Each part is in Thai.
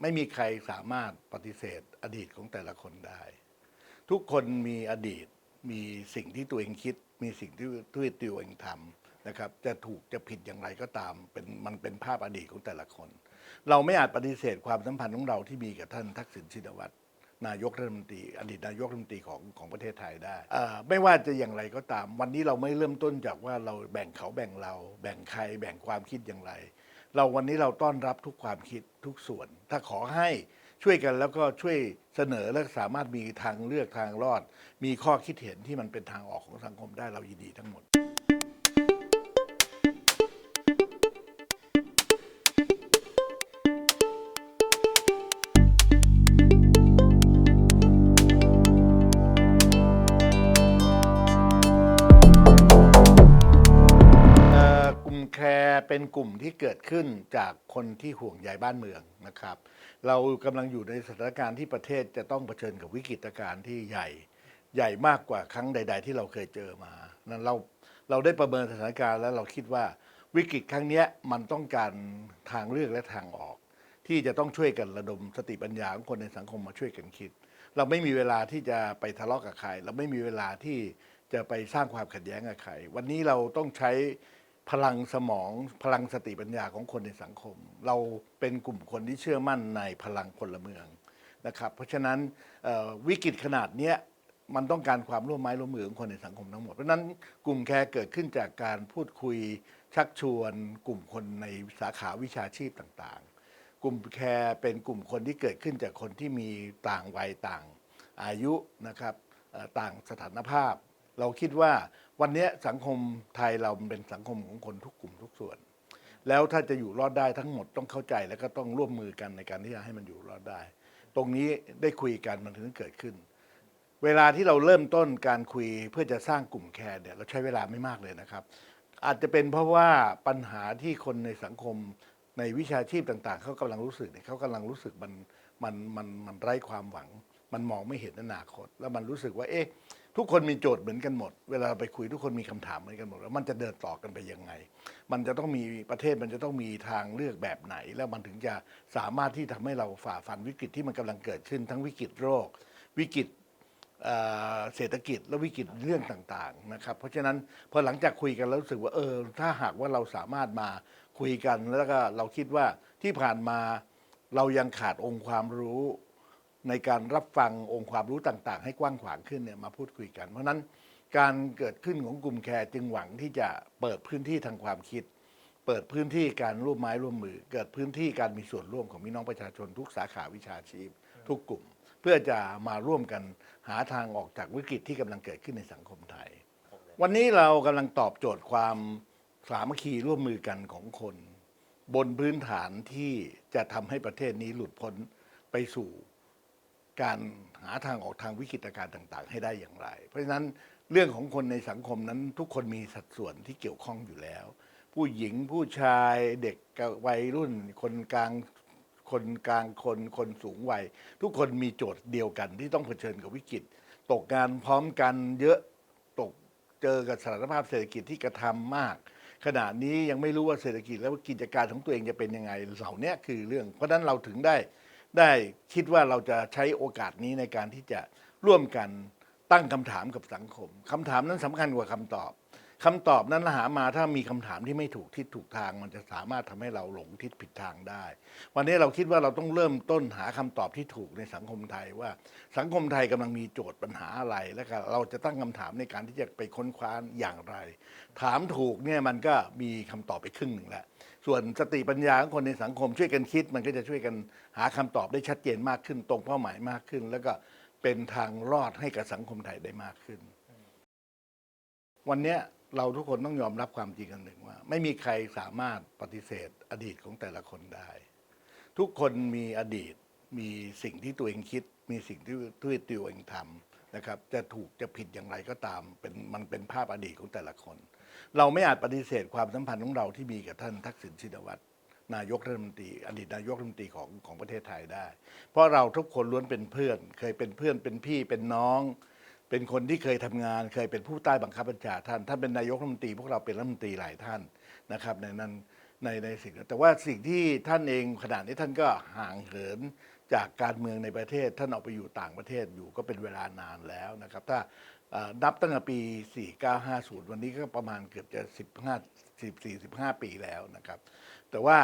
ไม่มีใครสามารถปฏิเสธอดีตของแต่ละคนได้ ทุกคนมีอดีตมีสิ่งที่ตัวเองคิด มีสิ่งที่ที่ตัวเองทำนะครับ จะถูกจะผิดอย่างไรก็ตามเป็นมันเป็นภาพอดีตของแต่ละคน เราไม่อาจปฏิเสธความสัมพันธ์ของเราที่มีกับท่านทักษิณชินวัตรนายกรัฐมนตรีอดีตนายกรัฐมนตรีของของประเทศไทยได้อ่อไม่ว่าจะอย่างไรก็ตาม วันนี้เราไม่เริ่มต้นจากว่าเราแบ่งเขาแบ่งเรา แบ่งใครแบ่งความคิดอย่างไร เราวันนี้เราต้อนรับทุกความคิดทุกส่วน ถ้าขอให้ช่วยกันแล้วก็ช่วยเสนอและสามารถมีทางเลือกทางรอด มีข้อคิดเห็นที่มันเป็นทางออกของสังคมได้เรายินดีทั้งหมด เป็นกลุ่มที่เกิดขึ้นจากคนที่ห่วงใยบ้านเมืองนะครับ เรากำลังอยู่ในสถานการณ์ที่ประเทศจะต้องเผชิญกับวิกฤตการณ์ที่ใหญ่ ใหญ่มากกว่าครั้งใด ๆ ที่เราเคยเจอมานั้นเราเราได้ประเมินสถานการณ์แล้วเราคิดว่าวิกฤตครั้งนี้มันต้องการทางเลือกและทางออก ที่จะต้องช่วยกันระดมสติปัญญาของคนในสังคมมาช่วยกันคิด เราไม่มีเวลาที่จะไปทะเลาะกับใคร เราไม่มีเวลาที่จะไปสร้างความขัดแย้งกับใคร วันนี้เราต้องใช้ พลังสมองพลังสติปัญญาของคนในสังคม เราเป็นกลุ่มคนที่เชื่อมั่นในพลังพลเมืองนะครับ เพราะฉะนั้นวิกฤตขนาดเนี้ยมันต้องการความร่วมไม้ร่วมมือของคนในสังคมทั้งหมด เพราะฉะนั้นกลุ่มแคร์เกิดขึ้นจากการพูดคุยชักชวนกลุ่มคนในสาขาวิชาชีพต่างๆ กลุ่มแคร์เป็นกลุ่มคนที่เกิดขึ้นจากคนที่มีต่างวัยต่างอายุนะครับต่างสถานภาพ เราคิดว่าวันนี้สังคมไทยเราเป็นสังคมของคนทุกกลุ่มทุกส่วน แล้วถ้าจะอยู่รอดได้ทั้งหมดต้องเข้าใจแล้วก็ต้องร่วมมือกันในการที่จะให้มันอยู่รอดได้ ตรงนี้ได้คุยกันมันถึงเกิดขึ้น เวลาที่เราเริ่มต้นการคุยเพื่อจะสร้างกลุ่มแคร์เนี่ยเราใช้เวลาไม่มากเลยนะครับ อาจจะเป็นเพราะว่าปัญหาที่คนในสังคมในวิชาชีพต่างๆ เขากำลังรู้สึกเนี่ยเขากำลังรู้สึกมันมันมันมันไร้ความหวัง มันมองไม่เห็นอนาคต แล้วมันรู้สึกว่าเอ๊ะ ทุกคนมีโจทย์เหมือนกันหมด เวลาไปคุยทุกคนมีคำถามเหมือนกันหมดแล้วมันจะเดินต่อกันไปยังไง มันจะต้องมีประเทศมันจะต้องมีทางเลือกแบบไหน แล้วมันถึงจะสามารถที่ทำให้เราฝ่าฟันวิกฤตที่มันกำลังเกิดขึ้น ทั้งวิกฤตโรค วิกฤตเเศรษฐกิจและวิกฤตเรื่องต่างๆนะครับ เพราะฉะนั้นพอหลังจากคุยกันแล้วรู้สึกว่าเออถ้าหากว่าเราสามารถมาคุยกันแล้วก็เราคิดว่าที่ผ่านมาเรายังขาดองค์ความรู้ ในการรับฟังองค์ความรู้ต่างๆ ให้กว้างขวางขึ้นเนี่ยมาพูดคุยกัน เพราะนั้นการเกิดขึ้นของกลุ่มแคร์จึงหวังที่จะเปิดพื้นที่ทางความคิด เปิดพื้นที่การร่วมไม้ร่วมมือ เกิดพื้นที่การมีส่วนร่วมของพี่น้องประชาชนทุกสาขาวิชาชีพ ทุกกลุ่ม เพื่อจะมาร่วมกันหาทางออกจากวิกฤตที่กำลังเกิดขึ้นในสังคมไทย วันนี้เรากำลังตอบโจทย์ความสามัคคีร่วมมือกันของคน บนพื้นฐานที่จะทำให้ประเทศนี้หลุดพ้นไปสู่ การหาทางออกทางวิกฤตการณ์ต่าง ๆ ให้ได้อย่างไร เพราะฉะนั้นเรื่องของคนในสังคมนั้นทุกคนมีสัดส่วนที่เกี่ยวข้องอยู่แล้ว ผู้หญิงผู้ชายเด็กวัยรุ่น คนกลางคนกลางคนคนสูงวัย ทุกคนมีโจทย์เดียวกันที่ต้องเผชิญกับวิกฤต ตกงานพร้อมกันเยอะตกเจอกับสถานภาพเศรษฐกิจที่กระทำมาก ขณะนี้ยังไม่รู้ว่าเศรษฐกิจและกิจการของตัวเองจะเป็นยังไงเหล่านี้คือเรื่อง เพราะนั้นเราถึงได้ ได้คิดว่าเราจะใช้โอกาสนี้ในการที่จะร่วมกันตั้งคำถามกับสังคมคำถามนั้นสำคัญกว่าคำตอบ คำตอบนั้นหามาถ้ามีคำถามที่ไม่ถูกทิศถูกทาง มันจะสามารถทำให้เราหลงทิศผิดทางได้ วันนี้เราคิดว่าเราต้องเริ่มต้นหาคำตอบที่ถูกในสังคมไทยว่าสังคมไทยกำลังมีโจทย์ปัญหาอะไร แล้วก็เราจะตั้งคำถามในการที่จะไปค้นคว้าอย่างไร ถามถูกเนี่ยมันก็มีคำตอบไปครึ่งหนึ่งแล้วส่วนสติปัญญาของคนในสังคมช่วยกันคิด มันก็จะช่วยกันหาคำตอบได้ชัดเจนมากขึ้น ตรงเป้าหมายมากขึ้น แล้วก็เป็นทางรอดให้กับสังคมไทยได้มากขึ้น วันเนี้ย เราทุกคนต้องยอมรับความจริงกันหนึ่งว่า ไม่มีใครสามารถปฏิเสธอดีตของแต่ละคนได้ ทุกคนมีอดีตมีสิ่งที่ตัวเองคิด มีสิ่งที่ที่ตัวเองทำนะครับ จะถูกจะผิดอย่างไรก็ตามเป็นมันเป็นภาพอดีตของแต่ละคน เราไม่อาจปฏิเสธความสัมพันธ์ของเราที่มีกับท่านทักษิณชินวัตรนายกรัฐมนตรีอดีตนายกรัฐมนตรีของของประเทศไทยได้ เพราะเราทุกคนล้วนเป็นเพื่อน เคยเป็นเพื่อนเป็นพี่เป็นน้อง เป็นคนที่เคยทำงาน เคยเป็นผู้ใต้บังคับบัญชาท่านท่านเป็นนายกรัฐมนตรีพวกเราเป็นรัฐมนตรีหลายท่านนะครับ ในนั้นในในสิ่งแต่ว่าสิ่งที่ท่านเองขณะนี้ท่านก็ห่างเหินจากการเมืองในประเทศ ท่านออกไปอยู่ต่างประเทศอยู่ก็เป็นเวลานานแล้วนะครับ ถ้านับตั้งแต่ปี 4950 วันนี้ก็ประมาณเกือบจะ 15 14 15 ปีแล้วนะครับ แต่ว่า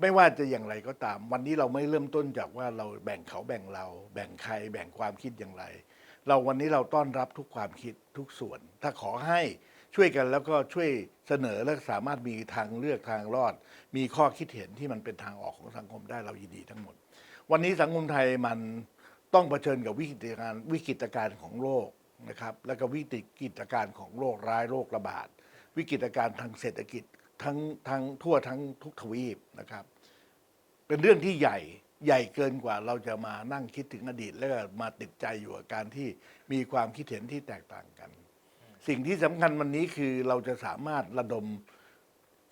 ไม่ว่าจะอย่างไรก็ตาม วันนี้เราไม่เริ่มต้นจากว่าเราแบ่งเขาแบ่งเรา แบ่งใครแบ่งความคิดอย่างไร เราวันนี้เราต้อนรับทุกความคิดทุกส่วน ถ้าขอให้ช่วยกันแล้วก็ช่วยเสนอและสามารถมีทางเลือกทางรอด มีข้อคิดเห็นที่มันเป็นทางออกของสังคมได้เรายินดีทั้งหมด วันนี้สังคมไทยมันต้องเผชิญกับวิกฤตการณ์วิกฤตการณ์ของโลกนะครับแล้วก็วิกฤตการณ์ของโรคร้ายโรคระบาด วิกฤตการณ์ทางเศรษฐกิจทั้งทั้งทั่วทั้งทุกทวีปนะครับ เป็นเรื่องที่ใหญ่ ใหญ่เกินกว่าเราจะมานั่งคิดถึงอดีต แล้วก็มาติดใจอยู่กับการที่มีความคิดเห็นที่แตกต่างกัน สิ่งที่สำคัญวันนี้คือเราจะสามารถระดม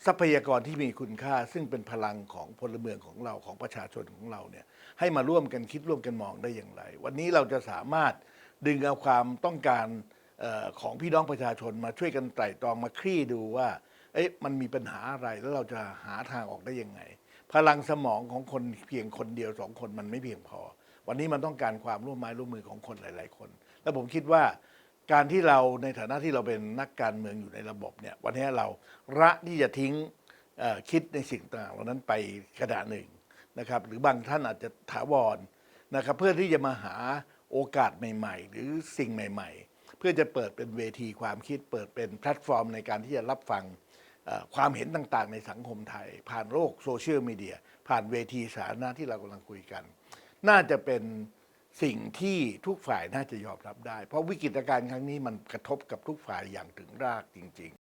ทรัพยากรที่มีคุณค่า ซึ่งเป็นพลังของพลเมืองของเราของประชาชนของเราเนี่ยให้มาร่วมกันคิดร่วมกันมองได้อย่างไร วันนี้เราจะสามารถดึงเอาความต้องการเออของพี่น้องประชาชนมาช่วยกันไตร่ตรองมาคลี่ดูว่าเอ๊ะมันมีปัญหาอะไรแล้วเราจะหาทางออกได้ยังไง พลังสมองของคนเพียงคนเดียวสองคนมันไม่เพียงพอ วันนี้มันต้องการความร่วมไม้ร่วมมือของคนหลาย ๆ คน แล้วผมคิดว่าการที่เราในฐานะที่เราเป็นนักการเมืองอยู่ในระบบเนี่ยวันนี้เราระที่จะทิ้งคิดในสิ่งต่างเหล่านั้นไปขนาดหนึ่งนะครับหรือบางท่านอาจจะถาวรนะครับเพื่อที่จะมาหาโอกาสใหม่ ๆ หรือสิ่งใหม่ ๆ เพื่อจะเปิดเป็นเวทีความคิดเปิดเป็นแพลตฟอร์มในการที่จะรับฟัง ความเห็นต่างๆ ในสังคมไทย ผ่านโลกโซเชียลมีเดีย ผ่านเวทีสาธารณะที่เรากำลังคุยกัน น่าจะเป็นสิ่งที่ทุกฝ่ายน่าจะยอมรับได้ เพราะวิกฤตการณ์ครั้งนี้มันกระทบกับทุกฝ่ายอย่างถึงรากจริง ๆ